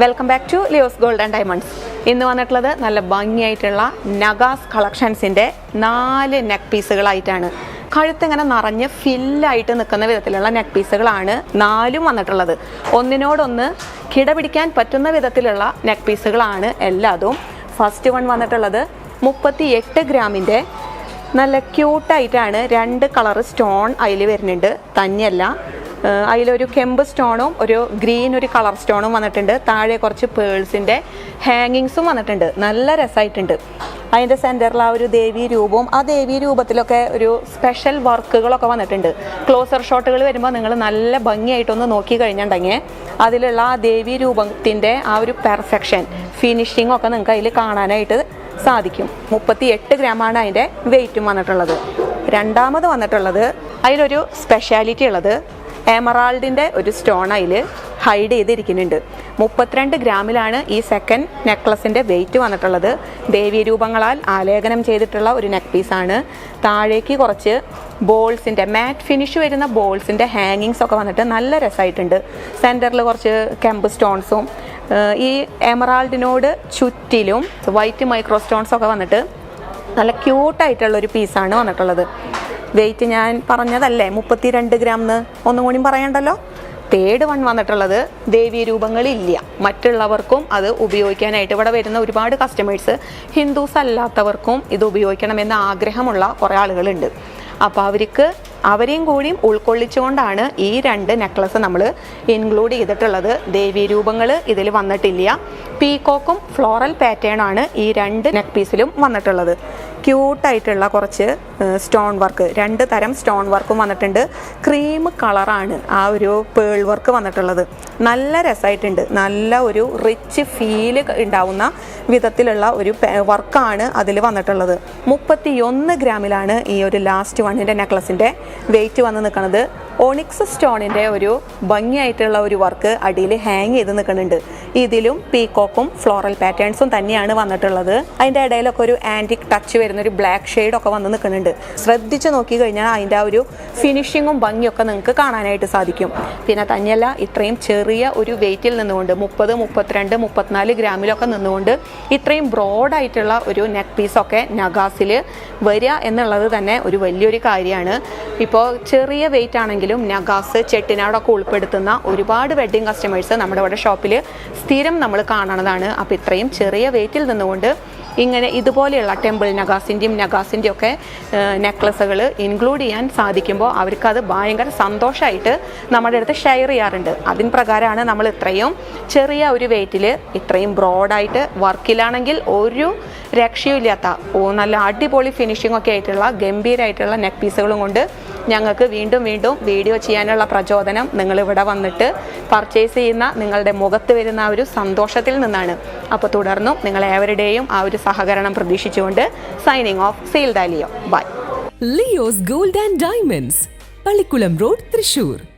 Welcome back to Leo's Gold and Diamonds ഇന്ന് വന്നിട്ടുള്ളത് നല്ല ഭംഗിയായിട്ടുള്ള നഗാസ് കളക്ഷൻസിന്റെ നാല് നെക്ക് പീസുകളായിട്ടാണ് കഴുത്ത് ഇങ്ങനെ നിറഞ്ഞ് ഫില്ലായിട്ട് നിൽക്കുന്ന വിധത്തിലുള്ള നെക്ക് പീസുകളാണ് നാലും വന്നിട്ടുള്ളത്. ഒന്നിനോടൊന്ന് കിടപിടിക്കാൻ പറ്റുന്ന വിധത്തിലുള്ള നെക്ക് പീസുകളാണ് എല്ലാതും. ഫസ്റ്റ് വൺ വന്നിട്ടുള്ളത് മുപ്പത്തി എട്ട് ഗ്രാമിന്റെ നല്ല ക്യൂട്ടായിട്ടാണ് രണ്ട് കളർ സ്റ്റോൺ അതിൽ വരുന്നുണ്ട്. തന്നെയല്ല അതിലൊരു കെമ്പ് സ്റ്റോണും ഒരു ഗ്രീൻ ഒരു കളർ സ്റ്റോണും വന്നിട്ടുണ്ട്. താഴെ കുറച്ച് പേൾസിന്റെ ഹാങ്ങിങ്സും വന്നിട്ടുണ്ട്. നല്ല രസമായിട്ടുണ്ട് അതിന്റെ സെന്ററിൽ ആ ഒരു ദേവീ രൂപവും ആ ദേവീ രൂപത്തിലൊക്കെ ഒരു സ്പെഷ്യൽ വർക്കുകളൊക്കെ വന്നിട്ടുണ്ട്. ക്ലോസർ ഷോട്ടുകൾ വരുമ്പോൾ നിങ്ങൾ നല്ല ഭംഗിയായിട്ടൊന്ന് നോക്കി കഴിഞ്ഞിട്ടുണ്ടെങ്കിൽ അതിലുള്ള ആ ദേവീ രൂപത്തിന്റെ ആ ഒരു പെർഫെക്ഷൻ ഫിനിഷിംഗ് ഒക്കെ നിങ്ങൾക്ക് അതിൽ കാണാനായിട്ട് സാധിക്കും. മുപ്പത്തി എട്ട് ഗ്രാമാണ് അതിന്റെ വെയിറ്റും വന്നിട്ടുള്ളത്. രണ്ടാമത് വന്നിട്ടുള്ളത് അതിലൊരു സ്പെഷ്യാലിറ്റി ഉള്ളത് എമറാൾഡിന്റെ ഒരു സ്റ്റോൺ അതിൽ ഹൈഡ് ചെയ്തിരിക്കുന്നുണ്ട്. മുപ്പത്തിരണ്ട് ഗ്രാമിലാണ് ഈ സെക്കൻഡ് നെക്ലസിന്റെ വെയിറ്റ് വന്നിട്ടുള്ളത്. ദേവീ രൂപങ്ങളാൽ ആലേഖനം ചെയ്തിട്ടുള്ള ഒരു നെക്ക് പീസാണ് താഴേക്ക് കുറച്ച് ബോൾസിന്റെ മാറ്റ് ഫിനിഷ് വരുന്ന ബോൾസിന്റെ ഹാങ്ങിങ്സ് ഒക്കെ വന്നിട്ട് നല്ല രസമായിട്ടുണ്ട് സെന്ററിൽ കുറച്ച് കെമ്പ് സ്റ്റോൺസും ഈ എമറാൾഡിനോട് ചുറ്റിലും വൈറ്റ് മൈക്രോ സ്റ്റോൺസ് ഒക്കെ വന്നിട്ട് നല്ല ക്യൂട്ടായിട്ടുള്ളൊരു പീസാണ് വന്നിട്ടുള്ളത്. വെയിറ്റ് ഞാൻ പറഞ്ഞതല്ലേ? മുപ്പത്തി രണ്ട് ഗ്രാം എന്ന് ഒന്നും കൂടി പറയണ്ടല്ലോ? തേർഡ് വൺ വന്നിട്ടുള്ളത് ദേവീ രൂപങ്ങളില്ല. മറ്റുള്ളവർക്കും അത് ഉപയോഗിക്കാനായിട്ട് ഇവിടെ വരുന്ന ഒരുപാട് കസ്റ്റമേഴ്സ് ഹിന്ദുസ് അല്ലാത്തവർക്കും ഇത് ഉപയോഗിക്കണമെന്ന് ആഗ്രഹമുള്ള കുറേ ആളുകളുണ്ട്. അപ്പോൾ അവർക്ക് അവരെയും കൂടിയും ഉൾക്കൊള്ളിച്ചുകൊണ്ടാണ് ഈ രണ്ട് നെക്ലസ് നമ്മൾ ഇൻക്ലൂഡ് ചെയ്തിട്ടുള്ളത്. ദേവീ രൂപങ്ങൾ ഇതിൽ വന്നിട്ടില്ല. പീകോക്കും ഫ്ലോറൽ പാറ്റേൺ ആണ് ഈ രണ്ട് നെക്ക് പീസിലും വന്നിട്ടുള്ളത്. ക്യൂട്ടായിട്ടുള്ള കുറച്ച് സ്റ്റോൺ വർക്ക്. രണ്ട് തരം സ്റ്റോൺ വർക്കും വന്നിട്ടുണ്ട്. ക്രീം കളറാണ് ആ ഒരു പേൾ വർക്ക് വന്നിട്ടുള്ളത്. നല്ല രസമായിട്ടുണ്ട് നല്ല ഒരു റിച്ച് ഫീൽ ഉണ്ടാവുന്ന വിധത്തിലുള്ള ഒരു വർക്കാണ് അതിൽ വന്നിട്ടുള്ളത്. മുപ്പത്തിയൊന്ന് ഗ്രാമിലാണ് ഈ ഒരു ലാസ്റ്റ് വണ്ണിന്റെ നെക്ലസിന്റെ വെയിറ്റ് വന്ന് നിൽക്കുന്നത് ഓണിക്സ് സ്റ്റോണിന്റെ ഒരു ഭംഗിയായിട്ടുള്ള ഒരു വർക്ക് അടിയിൽ ഹാങ് ചെയ്ത് നിൽക്കുന്നുണ്ട്. ഇതിലും പീകോക്കും ഫ്ലോറൽ പാറ്റേൺസും തന്നെയാണ് വന്നിട്ടുള്ളത്. അതിന്റെ ഇടയിലൊക്കെ ഒരു ആന്റിക് ടച്ച് വരുന്ന ഒരു ബ്ലാക്ക് ഷെയ്ഡൊക്കെ വന്ന് നിൽക്കുന്നുണ്ട്. ശ്രദ്ധിച്ച് നോക്കി കഴിഞ്ഞാൽ അതിന്റെ ആ ഒരു ഫിനിഷിങ്ങും ഭംഗിയൊക്കെ നിങ്ങൾക്ക് കാണാനായിട്ട് സാധിക്കും. പിന്നെ തന്നെയല്ല ഇത്രയും ചെറിയ ഒരു വെയിറ്റിൽ നിന്നുകൊണ്ട് മുപ്പത് മുപ്പത്തിരണ്ട് മുപ്പത്തിനാല് ഗ്രാമിലൊക്കെ നിന്നുകൊണ്ട് ഇത്രയും ബ്രോഡായിട്ടുള്ള ഒരു നെക്ക് പീസൊക്കെ നഗാസിൽ വരിക എന്നുള്ളത് തന്നെ ഒരു വലിയൊരു കാര്യമാണ്. ഇപ്പോൾ ചെറിയ വെയിറ്റ് ആണെങ്കിലും നഗാസ് ചെട്ടിനാടൊക്കെ ഉൾപ്പെടുത്തുന്ന ഒരുപാട് വെഡ്ഡിങ് കസ്റ്റമേഴ്സ് നമ്മുടെ ഇവിടെ ഷോപ്പിൽ സ്ഥിരം നമ്മൾ കാണുന്നതാണ് അപ്പോൾ ഇത്രയും ചെറിയ വെയിറ്റിൽ നിന്നുകൊണ്ട് ഇങ്ങനെ ഇതുപോലെയുള്ള ടെമ്പിൾ നഗാസിന്റെയും നഗാസിന്റെയും ഒക്കെ നെക്ലസുകൾ ഇൻക്ലൂഡ് ചെയ്യാൻ സാധിക്കുമ്പോൾ അവർക്കത് ഭയങ്കര സന്തോഷമായിട്ട് നമ്മുടെ അടുത്ത് ഷെയർ ചെയ്യാറുണ്ട്. അതിന് പ്രകാരമാണ് നമ്മൾ ഇത്രയും ചെറിയ ഒരു വെയിറ്റിൽ ഇത്രയും ബ്രോഡായിട്ട് വർക്കിലാണെങ്കിൽ ഒരു രക്ഷയുമില്ലാത്ത നല്ല അടിപൊളി ഫിനിഷിംഗ് ഒക്കെ ആയിട്ടുള്ള ഗംഭീരമായിട്ടുള്ള നെക്ക് പീസുകളും കൊണ്ട് ഞങ്ങൾക്ക് വീണ്ടും വീണ്ടും വീഡിയോ ചെയ്യാനുള്ള പ്രചോദനം നിങ്ങൾ ഇവിടെ വന്നിട്ട് പർച്ചേസ് ചെയ്യുന്ന നിങ്ങളുടെ മുഖത്ത് വരുന്ന ആ ഒരു സന്തോഷത്തിൽ നിന്നാണ്. അപ്പോൾ തുടർന്നും നിങ്ങൾ നിങ്ങളേവരുടെയും ആ ഒരു സഹകരണം പ്രതീക്ഷിച്ചുകൊണ്ട് signing off sale ദാലിയോ by Leo's Gold and Diamonds Pallikkulam road Thrissur